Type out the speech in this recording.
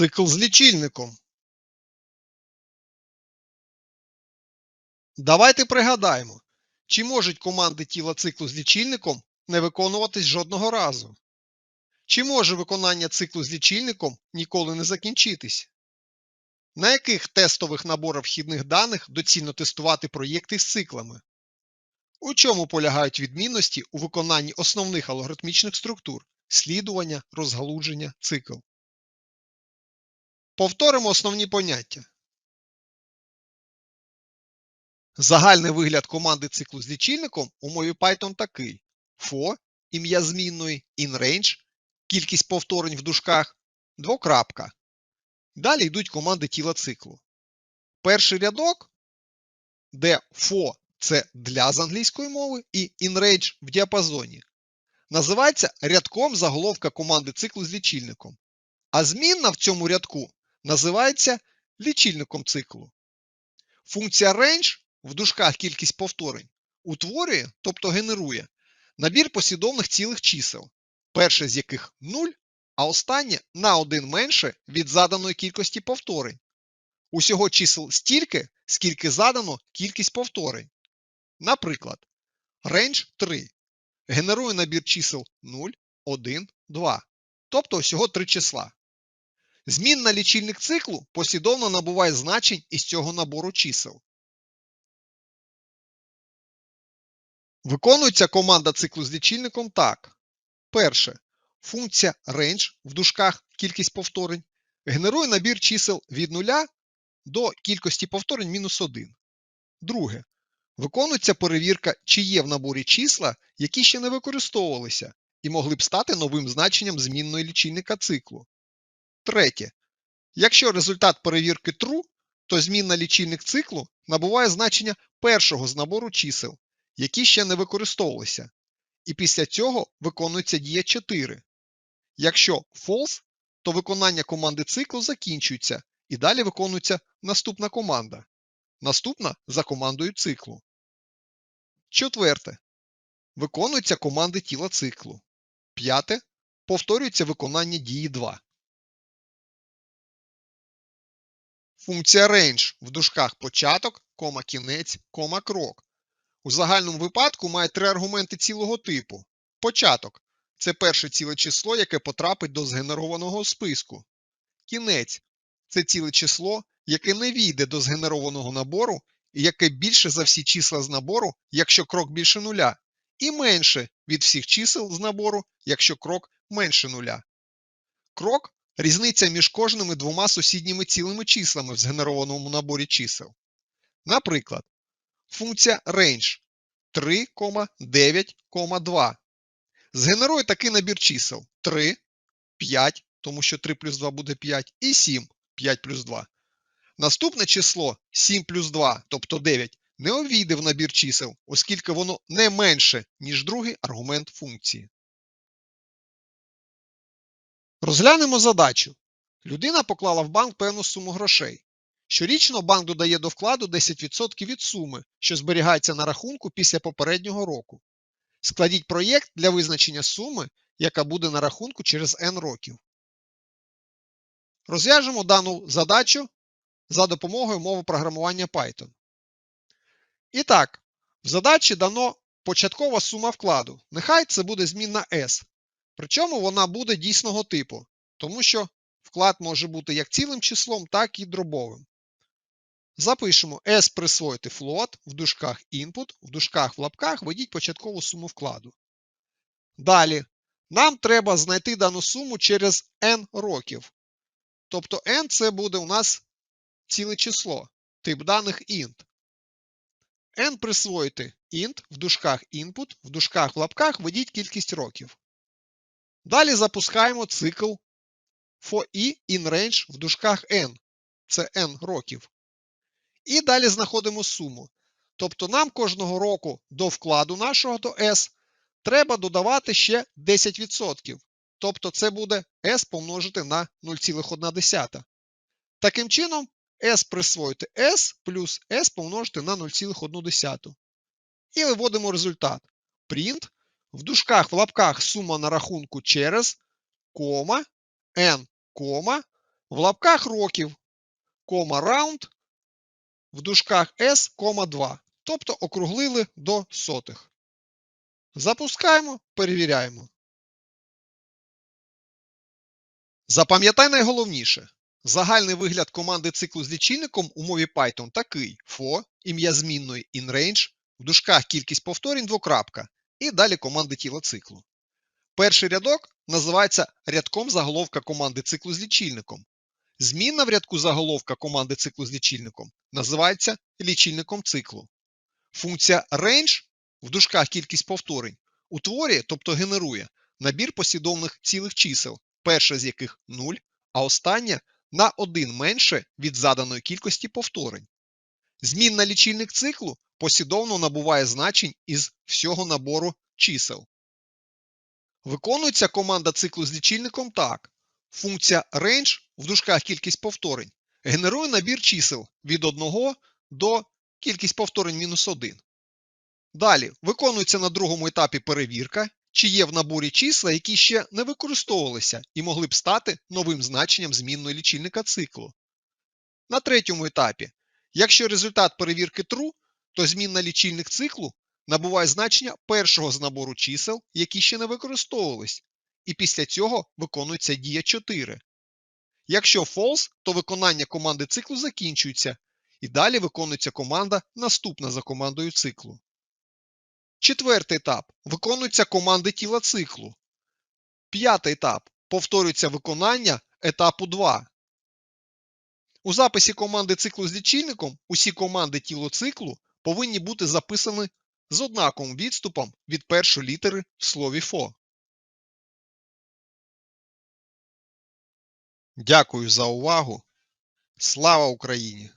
Цикл з лічильником. Давайте пригадаємо, чи можуть команди тіла циклу з лічильником не виконуватись жодного разу? Чи може виконання циклу з лічильником ніколи не закінчитись? На яких тестових наборах вхідних даних доцільно тестувати проєкти з циклами? У чому полягають відмінності у виконанні основних алгоритмічних структур слідування, розгалудження, цикл? Повторимо основні поняття. Загальний вигляд команди циклу з лічильником у мові Python такий: for ім'я змінної, inRange, кількість повторень в дужках, двокрапка. Далі йдуть команди тіла циклу. Перший рядок, де for це для з англійської мови і inRange в діапазоні, називається рядком заголовка команди циклу з лічильником. А змінна в цьому рядку називається лічильником циклу. Функція range в дужках кількість повторень утворює, тобто генерує, набір послідовних цілих чисел, перше з яких 0, а останнє на один менше від заданої кількості повторень. Усього чисел стільки, скільки задано кількість повторень. Наприклад, range 3 генерує набір чисел 0, 1, 2, тобто всього три числа. Змінна лічильник циклу послідовно набуває значень із цього набору чисел. Виконується команда циклу з лічильником так. Перше. Функція range в дужках кількість повторень генерує набір чисел від 0 до кількості повторень мінус 1. Друге. Виконується перевірка, чи є в наборі числа, які ще не використовувалися, і могли б стати новим значенням змінної лічильника циклу. Третє. Якщо результат перевірки true, то змінна лічильник циклу набуває значення першого з набору чисел, які ще не використовувалися. І після цього виконується дія 4. Якщо false, то виконання команди циклу закінчується і далі виконується наступна команда. Наступна за командою циклу. Четверте. Виконуються команди тіла циклу. П'яте. Повторюється виконання дії 2. Функція range в дужках початок, кома кінець, кома крок. У загальному випадку має три аргументи цілого типу. Початок це перше ціле число, яке потрапить до згенерованого списку. Кінець це ціле число, яке не війде до згенерованого набору і яке більше за всі числа з набору, якщо крок більше нуля, і менше від всіх чисел з набору, якщо крок менше нуля. Крок різниця між кожними двома сусідніми цілими числами в згенерованому наборі чисел. Наприклад, функція range 3,9,2 згенерує такий набір чисел 3, 5, тому що 3 плюс 2 буде 5, і 7, 5 плюс 2. Наступне число 7 плюс 2, тобто 9, не увійде в набір чисел, оскільки воно не менше, ніж другий аргумент функції. Розглянемо задачу. Людина поклала в банк певну суму грошей. Щорічно банк додає до вкладу 10% від суми, що зберігається на рахунку після попереднього року. Складіть проєкт для визначення суми, яка буде на рахунку через N років. Розв'яжемо дану задачу за допомогою мови програмування Python. І так, в задачі дано початкова сума вкладу. Нехай це буде змінна S. Причому вона буде дійсного типу, тому що вклад може бути як цілим числом, так і дробовим. Запишемо S присвоїти float в дужках input, в дужках в лапках введіть початкову суму вкладу. Далі, нам треба знайти дану суму через n років. Тобто n це буде у нас ціле число, тип даних int. n присвоїти int в дужках input, в дужках в лапках введіть кількість років. Далі запускаємо цикл for i in range в дужках n. Це n років. І далі знаходимо суму. Тобто нам кожного року до вкладу нашого до S треба додавати ще 10%. Тобто це буде S помножити на 0,1. Таким чином, S присвоїти S плюс S помножити на 0,1. І виводимо результат. Print в дужках в лапках сума на рахунку через кома, n, кома, в лапках років, кома раунд, в дужках S, кома 2. Тобто округлили до сотих. Запускаємо, перевіряємо. Запам'ятай найголовніше. Загальний вигляд команди циклу з лічильником у мові Python такий: for, ім'я змінної inRange, в дужках кількість повторень двокрапка, і далі команди тіла циклу. Перший рядок називається рядком заголовка команди циклу з лічильником. Змінна в рядку заголовка команди циклу з лічильником називається лічильником циклу. Функція range в дужках кількість повторень утворює, тобто генерує, набір послідовних цілих чисел, перше з яких 0, а останнє на 1 менше від заданої кількості повторень. Змінна лічильник циклу послідовно набуває значень із всього набору чисел. Виконується команда циклу з лічильником так. Функція range в дужках кількість повторень генерує набір чисел від 1 до кількість повторень мінус 1. Далі виконується на другому етапі перевірка, чи є в наборі числа, які ще не використовувалися і могли б стати новим значенням змінної лічильника циклу. На третьому етапі, якщо результат перевірки true, то змінна лічильник циклу набуває значення першого з набору чисел, які ще не використовувались, і після цього виконується дія 4. Якщо false, то виконання команди циклу закінчується, і далі виконується команда наступна за командою циклу. Четвертий етап виконуються команди тіла циклу. П'ятий етап повторюється виконання етапу 2. У записі команди циклу з лічильником усі команди тіло циклу повинні бути записані з однаковим відступом від першої літери в слові ФО. Дякую за увагу. Слава Україні!